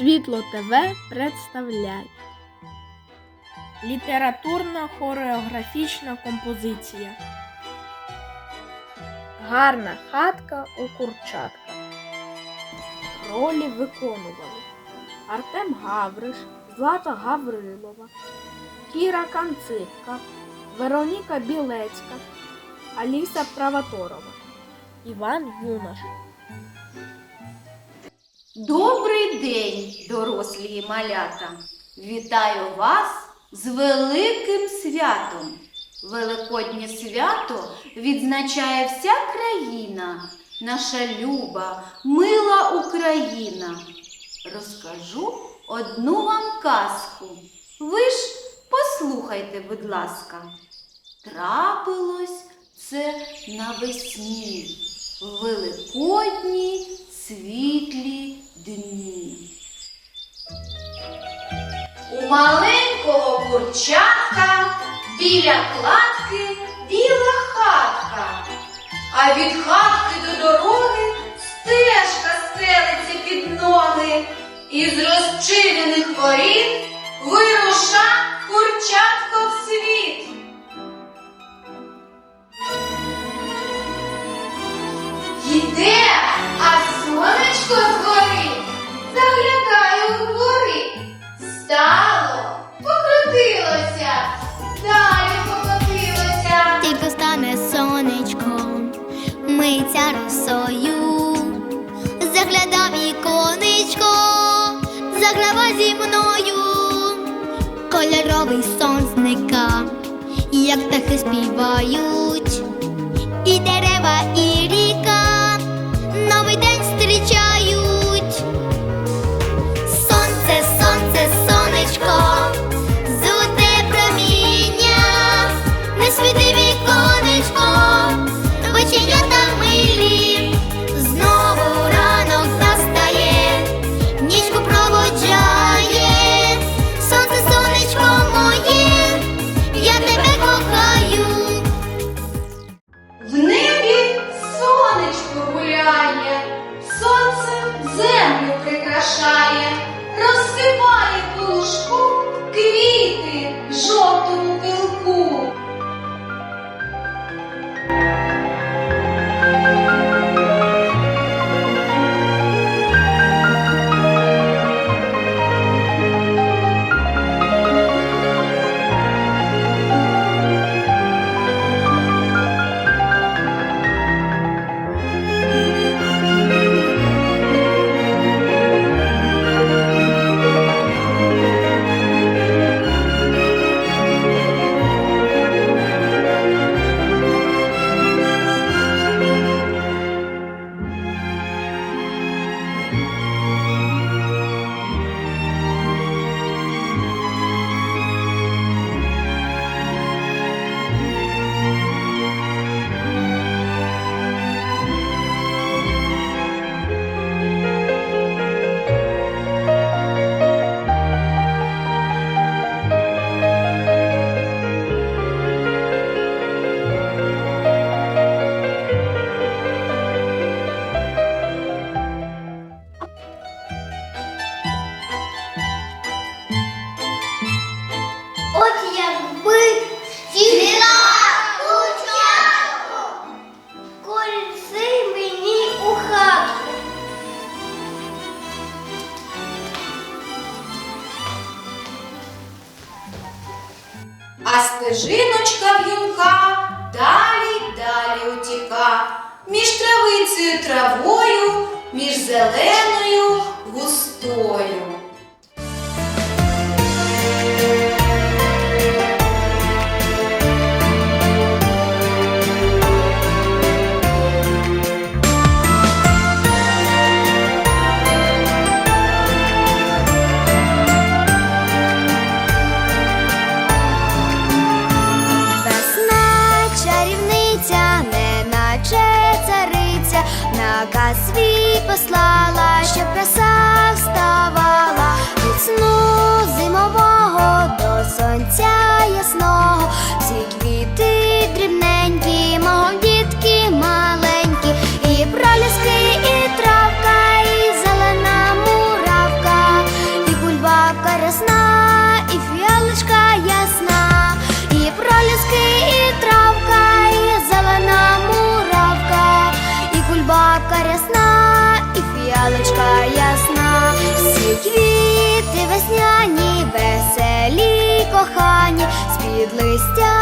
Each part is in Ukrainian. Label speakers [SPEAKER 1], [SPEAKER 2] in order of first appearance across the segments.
[SPEAKER 1] Світло ТВ представляє Літературна хореографічна композиція. Гарна хатка у курчатка. Ролі виконували Артем Гавриш, Злата Гаврилова, Кіра Канципка, Вероніка Білецька, Аліса Правоторова, Іван Юнаш.
[SPEAKER 2] Добрий день, дорослі малята! Вітаю вас з великим святом. Великоднє свято відзначає вся країна, наша люба, мила Україна. Розкажу одну вам казку. Ви ж послухайте, будь ласка. Трапилось це навесні, в великодні світлі дні. У маленького курчатка біля кладки біла хатка, а від хатки до дороги стежка стелиться під ноги, і з розчинених воріт вируша курчатко в світ. Сонечко згорить, заглядає у двори. Стало, покрутилося, далі покотилося.
[SPEAKER 3] Тільки стане сонечко, миться росою, загляда віконечко, заграва зі мною, кольоровий сон зника, як птахи співають, і дерева, і ріка
[SPEAKER 2] А стежиночка в'юнка далі далі утіка, між травицею травою, між зеленою густою.
[SPEAKER 3] З-під листя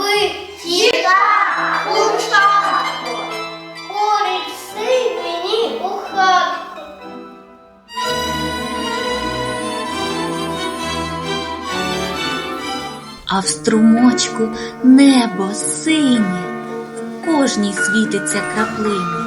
[SPEAKER 4] якби тіта курчатко, корить си мені у хатку.
[SPEAKER 5] А в струмочку небо синє, в кожній світиться краплині.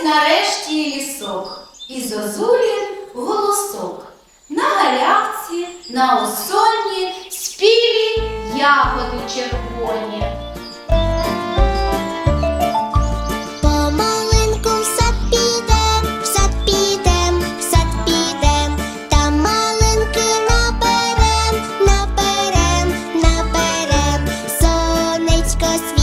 [SPEAKER 2] Ось нарешті лісок, і зозулін голосок. На галявці, на осонні спілі ягоди червоні.
[SPEAKER 3] Помаленьку в сад підем, в сад підем, в сад підем, там малинки наберем, наберем, наберем, сонечко світить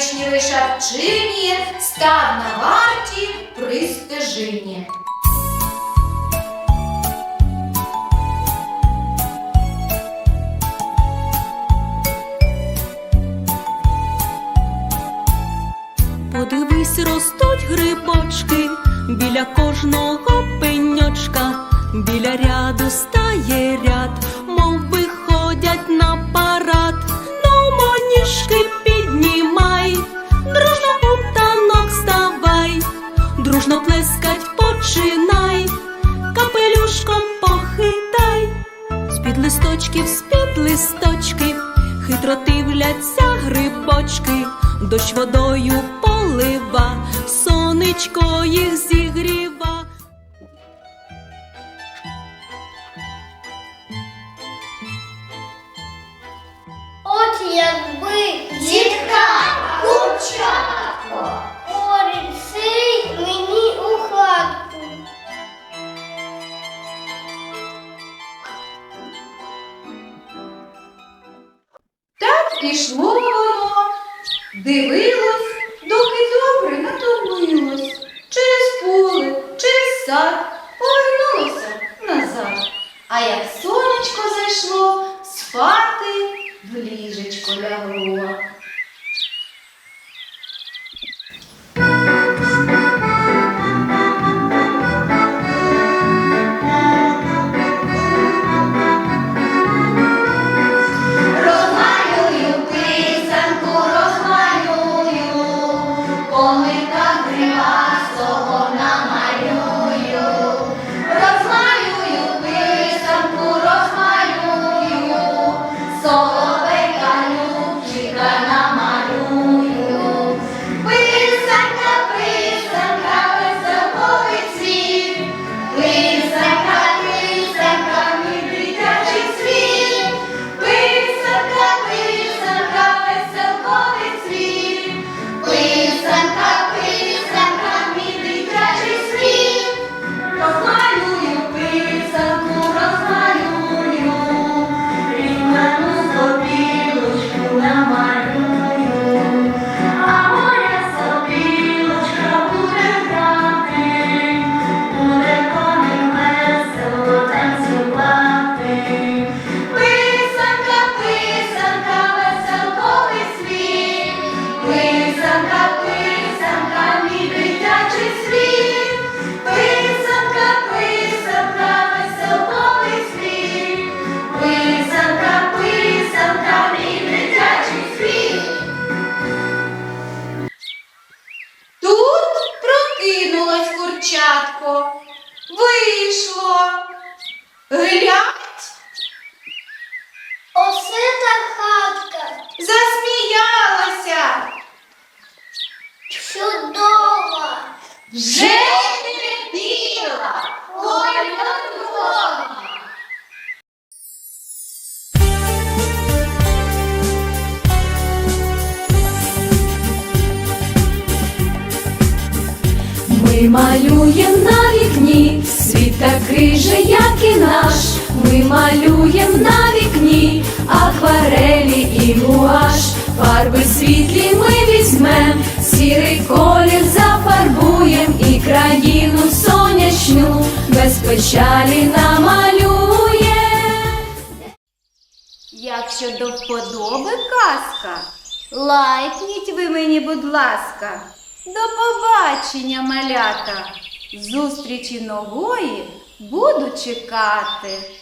[SPEAKER 2] Заречні шапчині став на варті пристежині. Подивись,
[SPEAKER 5] ростуть грибочки
[SPEAKER 6] біля кожного пеньочка, біля ряду стає ряд. противляться грибочки, дощ водою полива, сонечко їх зігріва.
[SPEAKER 4] От якби
[SPEAKER 2] дітка куча.
[SPEAKER 4] 走
[SPEAKER 2] Чудово! Жити біла, кольорова!
[SPEAKER 6] Ми малюєм на вікні, світ та же, як і наш. Ми малюєм на вікні, акварелі і муаж, фарби світлі сірий колір зафарбуєм і країну сонячну без печалі намалює.
[SPEAKER 2] Якщо до вподоби казка, лайкніть ви мені, будь ласка, до побачення малята. Зустрічі нової буду чекати.